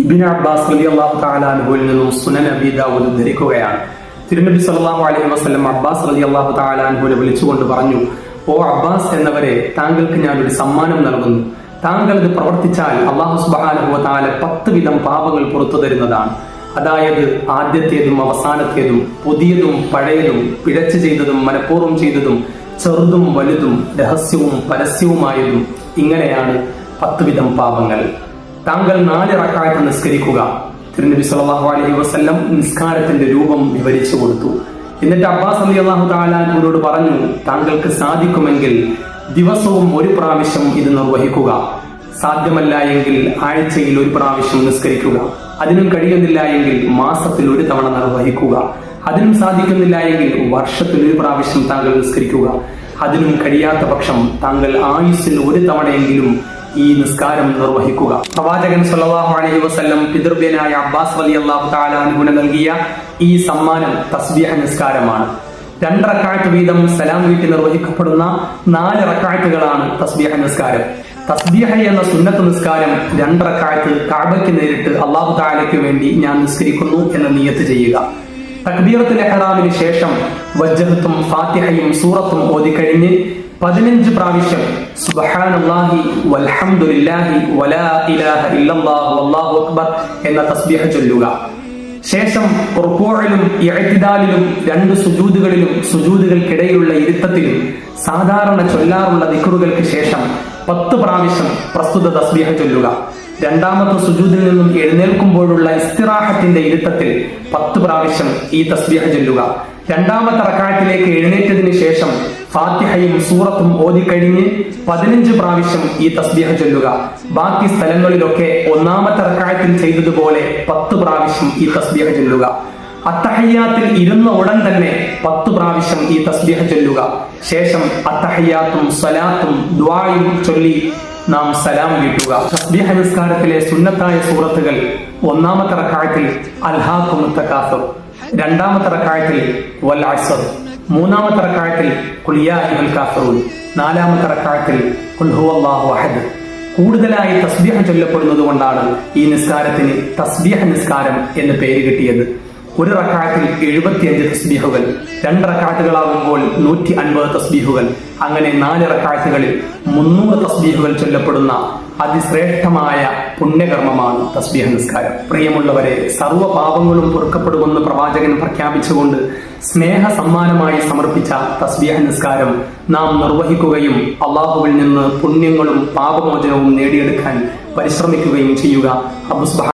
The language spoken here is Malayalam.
ഇബിൻ അബ്ബാസ് അലി അള്ളാഹു താലാനുഹുവിൽ നിന്നും സുനൻ അബീദാവൂദ് ധരിക്കുകയാണ്. തിരുനബി സല്ലല്ലാഹു അലൈഹി വസല്ലം അബ്ബാസ് അലി അള്ളാഹു താലാൻഹുവിനെ വിളിച്ചുകൊണ്ട് പറഞ്ഞു ഓ അബ്ബാസ് എന്നവരെ താങ്കൾക്ക് ഞാൻ ഒരു സമ്മാനം നൽകുന്നു. താങ്കൾ ഇത് പ്രവർത്തിച്ചാൽ അള്ളാഹു സുബാനുഹുവ താല പത്ത് വിധം പാപങ്ങൾ പുറത്തു തരുന്നതാണ്. അതായത് ആദ്യത്തേതും അവസാനത്തേതും പുതിയതും പഴയതും പിഴച്ചു ചെയ്തതും മനഃപൂർവം ചെയ്തതും ചെറുതും വലുതും രഹസ്യവും പരസ്യവുമായതും ഇങ്ങനെയാണ് പത്ത് വിധം പാപങ്ങൾ. താങ്കൾ നാല് റക്കായത്ത് നിസ്കരിക്കുക. തിരുനബി സല്ലല്ലാഹു അലൈഹി വസ്ല്ലം നിസ്കാരത്തിന്റെ രൂപം വിവരിച്ചു കൊടുത്തു. എന്നിട്ട് അബ്ബാസ് അലി അള്ളാഹു താലാനോട് പറഞ്ഞു താങ്കൾക്ക് സാധിക്കുമെങ്കിൽ ദിവസവും ഒരു പ്രാവശ്യം ഇത് നിർവഹിക്കുക. സാധ്യമല്ല എങ്കിൽ ആഴ്ചയിൽ ഒരു പ്രാവശ്യം നിസ്കരിക്കുക. അതിനും കഴിയുന്നില്ല എങ്കിൽ മാസത്തിൽ ഒരു തവണ നിർവഹിക്കുക. അതിനും സാധിക്കുന്നില്ല എങ്കിൽ വർഷത്തിൽ ഒരു പ്രാവശ്യം താങ്കൾ നിസ്കരിക്കുക. അതിനും കഴിയാത്ത പക്ഷം താങ്കൾ ആയുസ്സിൽ ഒരു തവണയെങ്കിലും ഈ നിസ്കാരം നിർവഹിക്കുക. പ്രവാചകൻ സല്ലല്ലാഹു അലൈഹി വസല്ലം പിതൃവ്യനായ അബ്ബാസ് വലി അള്ളാഹു താലാനുഗുണ നൽകിയ ഈ സമ്മാനം തസ്ബിഹ നിസ്കാരമാണ്. രണ്ടറക്കാഴ്ച വീതം സലാം വീട്ടിൽ നിർവഹിക്കപ്പെടുന്ന നാല് റക്കാഴ്ചകളാണ് തസ്ബിഹ നിസ്കാരം. തസ്ബീഹ എന്ന സുന്നത്ത് നിസ്കാരം രണ്ടറക്കാഴ്ച കാബയ്ക്ക് നേരിട്ട് അള്ളാഹു താലയ്ക്ക് വേണ്ടി ഞാൻ നിസ്കരിക്കുന്നു എന്ന് നിയത്ത് ചെയ്യുക. തക്ബീറത്തിൽ എഹ്റാമിന് ശേഷം വജ്ജഹത്തും ഫാത്തിഹയും സൂറത്തും ഓതിക്കഴിഞ്ഞ് പതിനഞ്ച് പ്രാവശ്യം വൽഹംദുലില്ലാഹി വലാ ഇലാഹ ഇല്ലല്ലാഹു അല്ലാഹു അക്ബർ എന്ന തസ്ബീഹ ചൊല്ലുക. ശേഷം റുക്കോഴിലും ഇഴത്തിദാലിലും രണ്ട് സുജൂതുകളിലും സുജൂതുകൾക്കിടയിലുള്ള ഇരുത്തത്തിലും സാധാരണ ചൊല്ലാറുള്ള ദിക്കറുകൾക്ക് ശേഷം പത്ത് പ്രാവശ്യം പ്രസ്തുത തസ്ബീഹ ചൊല്ലുക. രണ്ടാമത്തെ സുജൂദിൽ നിന്നും എഴുന്നേൽക്കുമ്പോഴുള്ള ഇസ്തിറാഹത്തിന്റെ ഇരുത്തത്തിൽ പത്ത് പ്രാവശ്യം ഈ തസ്ബീഹ ചൊല്ലുക. രണ്ടാമത്തെ റക്കായത്തിലേക്ക് എഴുന്നേറ്റതിന് ശേഷം ഫാത്തിഹയും സൂറത്തും ഓതിക്കഴിഞ്ഞ് പതിനഞ്ച് പ്രാവശ്യം ഈ തസ്ബീഹ ചൊല്ലുക. ബാക്കി സ്ഥലങ്ങളിലൊക്കെ ഒന്നാമത്തെ റക്കായത്തിൽ ചെയ്തതുപോലെ പത്ത് പ്രാവശ്യം ഈ തസ്ബീഹ ചൊല്ലുക. അത്തഹയ്യാത്തിൽ ഇരുന്ന ഉടൻ തന്നെ പത്ത് പ്രാവശ്യം ഈ തസ്ബീഹ ചൊല്ലുക. ശേഷം അത്തഹയ്യാത്തും സലാത്തും ദ്വായും ചൊല്ലി നാം സലാം കിട്ടുക തസ്ബീഹ നിസ്കാരത്തിലെ സുന്നത്തായ സൂറത്തുകൾ ഒന്നാമത്തെ റക്കായത്തിൽ അൽഹാഖു മുത്തക്കാഫർ രണ്ടാമത്തെ റക്കായത്തിൽ വൽ അസ്ർ മൂന്നാമത്തെ റക്കായത്തിൽ കുലിയാ ഇവൽ നാലാമത്തെ റക്കായത്തിൽ ഖുൽ ഹുവല്ലാഹു അഹദ്. കൂടുതലായി തസ്ബീഹ ചൊല്ലപ്പെടുന്നത് കൊണ്ടാണ് ഈ നിസ്കാരത്തിന് തസ്ബീഹ നിസ്കാരം എന്ന് പേര് കിട്ടിയത്. ഒരു റക്കായത്തിൽ എഴുപത്തിയഞ്ച് തസ്ബീഹുകൾ രണ്ട് റക്കാത്തുകളാകുമ്പോൾ നൂറ്റി അൻപത് തസ്ബീഹുകൾ അങ്ങനെ നാല് റക്കായത്തുകളിൽ മുന്നൂറ് തസ്ബീഹുകൾ ചൊല്ലപ്പെടുന്ന അതിശ്രേഷ്ഠമായ പുണ്യകർമ്മമാണ് തസ്ബീഹ നിസ്കാരം. പ്രിയമുള്ളവരെ സർവ പാപങ്ങളും പൊറുക്കപ്പെടുമെന്ന് പ്രവാചകൻ പ്രഖ്യാപിച്ചുകൊണ്ട് സ്നേഹ സമ്മാനമായി സമർപ്പിച്ച തസ്ബീഹ നിസ്കാരം നാം നിർവഹിക്കുകയും അള്ളാഹുവിൽ നിന്ന് പുണ്യങ്ങളും പാപമോചനവും നേടിയെടുക്കാൻ പരിശ്രമിക്കുകയും ചെയ്യുക. അബുസ്ബഹ